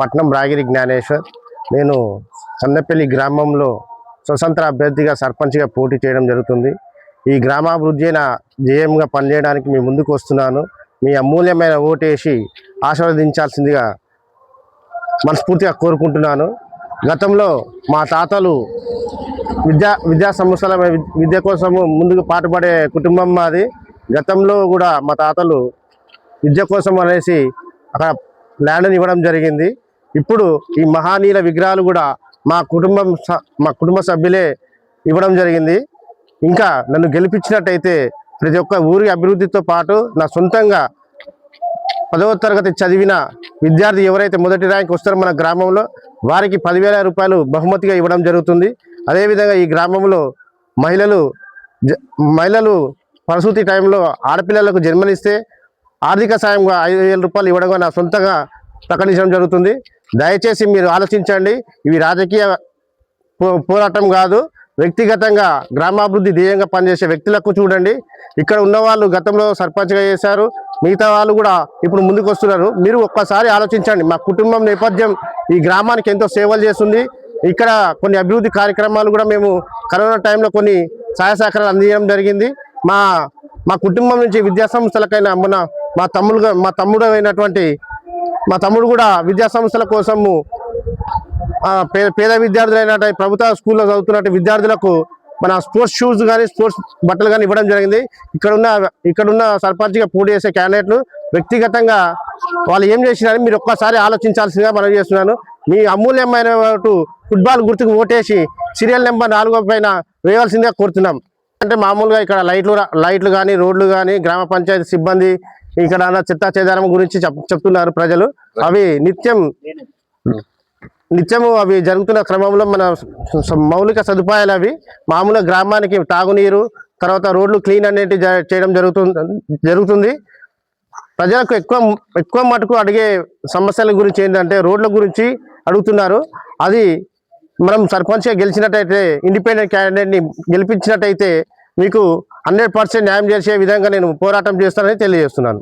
పట్నం రాగిరి జ్ఞానేశ్వర్. నేను సన్నపల్లి గ్రామంలో స్వతంత్ర అభ్యర్థిగా సర్పంచ్గా పోటీ చేయడం జరుగుతుంది. ఈ గ్రామాభివృద్ధి నా ధ్యేయంగా పనిచేయడానికి మీ ముందుకు వస్తున్నాను. మీ అమూల్యమైన ఓటేసి ఆశీర్వదించాల్సిందిగా మనస్ఫూర్తిగా కోరుకుంటున్నాను. గతంలో మా తాతలు విద్యా విద్యా సంస్థల విద్య కోసం ముందుకు పాటుపడే కుటుంబం మాది. గతంలో కూడా మా తాతలు విద్య కోసం అనేసి అక్కడ ల్యాండ్ని ఇవ్వడం జరిగింది. ఇప్పుడు ఈ మహానీయుల విగ్రహాలు కూడా మా కుటుంబం మా కుటుంబ సభ్యులే ఇవ్వడం జరిగింది. ఇంకా నన్ను గెలిపించినట్టయితే ప్రతి ఒక్క ఊరి అభివృద్ధితో పాటు నా సొంతంగా పదవ తరగతి చదివిన విద్యార్థి ఎవరైతే మొదటి ర్యాంక్ వస్తారో మన గ్రామంలో వారికి పదివేల రూపాయలు బహుమతిగా ఇవ్వడం జరుగుతుంది. అదేవిధంగా ఈ గ్రామంలో మహిళలు జ- మహిళలు ప్రసూతి టైంలో ఆడపిల్లలకు జన్మనిస్తే ఆర్థిక సాయంగా ఐదు వేల రూపాయలు ఇవ్వడం నా సొంతంగా ప్రకటించడం జరుగుతుంది. దయచేసి మీరు ఆలోచించండి. ఇవి రాజకీయ పో- పోరాటం కాదు. వ్యక్తిగతంగా గ్రామాభివృద్ధి ధ్యేయంగా పనిచేసే వ్యక్తులకు చూడండి. ఇక్కడ ఉన్న వాళ్ళు గతంలో సర్పంచ్గా చేశారు. మిగతా వాళ్ళు కూడా ఇప్పుడు ముందుకు వస్తున్నారు మీరు ఒక్కసారి ఆలోచించండి. మా కుటుంబం నేపథ్యం ఈ గ్రామానికి ఎంతో సేవలు చేస్తుంది. ఇక్కడ కొన్ని అభివృద్ధి కార్యక్రమాలు కూడా మేము కరోనా టైంలో కొన్ని సహాయ సహకారాలు అందించడం జరిగింది. మా మా కుటుంబం నుంచి విద్యాసంస్థలకైనా మొన్న మన మా తమ్ముడుగా మా తమ్ముడు అయినటువంటి మా తమ్ముడు కూడా విద్యా సంస్థల కోసము పేద పే- పేద విద్యార్థులైన ప్రభుత్వ స్కూల్లో చదువుతున్న విద్యార్థులకు మన స్పోర్ట్స్ షూస్ కానీ స్పోర్ట్స్ బట్టలు కానీ ఇవ్వడం జరిగింది. ఇక్కడున్న ఇక్కడున్న సర్పంచ్గా పోటీ చేసే క్యాండిడేట్లు వ్యక్తిగతంగా వాళ్ళు ఏం చేసినారని మీరు ఒక్కసారి ఆలోచించాల్సిందిగా మనం చేస్తున్నాను. మీ అమూల్యమైన ఫుట్బాల్ గుర్తుకు ఓటేసి సీరియల్ నెంబర్ నాలుగో పైన వేయవలసిందిగా కోరుతున్నాం. అంటే మామూలుగా ఇక్కడ లైట్లు లైట్లు కానీ రోడ్లు కానీ గ్రామ పంచాయతీ సిబ్బంది ఇక్కడ చెత్త చిత్తాచేదారం గురించి చెప్ చెప్తున్నారు ప్రజలు. అవి నిత్యం నిత్యము అవి జరుగుతున్న క్రమంలో మన స- మౌలిక సదుపాయాలు అవి మామూలుగా గ్రామానికి తాగునీరు తర్వాత రోడ్లు క్లీన్ అనేటివి జ- చేయడం జరుగుతుంది జరుగుతుంది. ప్రజలకు ఎక్కువ ఎక్కువ మటుకు అడిగే సమస్యల గురించి ఏంటంటే రోడ్ల గురించి అడుగుతున్నారు. అది మనం సర్పంచ్గా గెలిచినట్టయితే ఇండిపెండెంట్ క్యాండిడేట్ని గెలిపించినట్టయితే మీకు హండ్రెడ్ పర్సెంట్ న్యాయం చేసే విధంగా నేను పోరాటం చేస్తానని తెలియజేస్తున్నాను.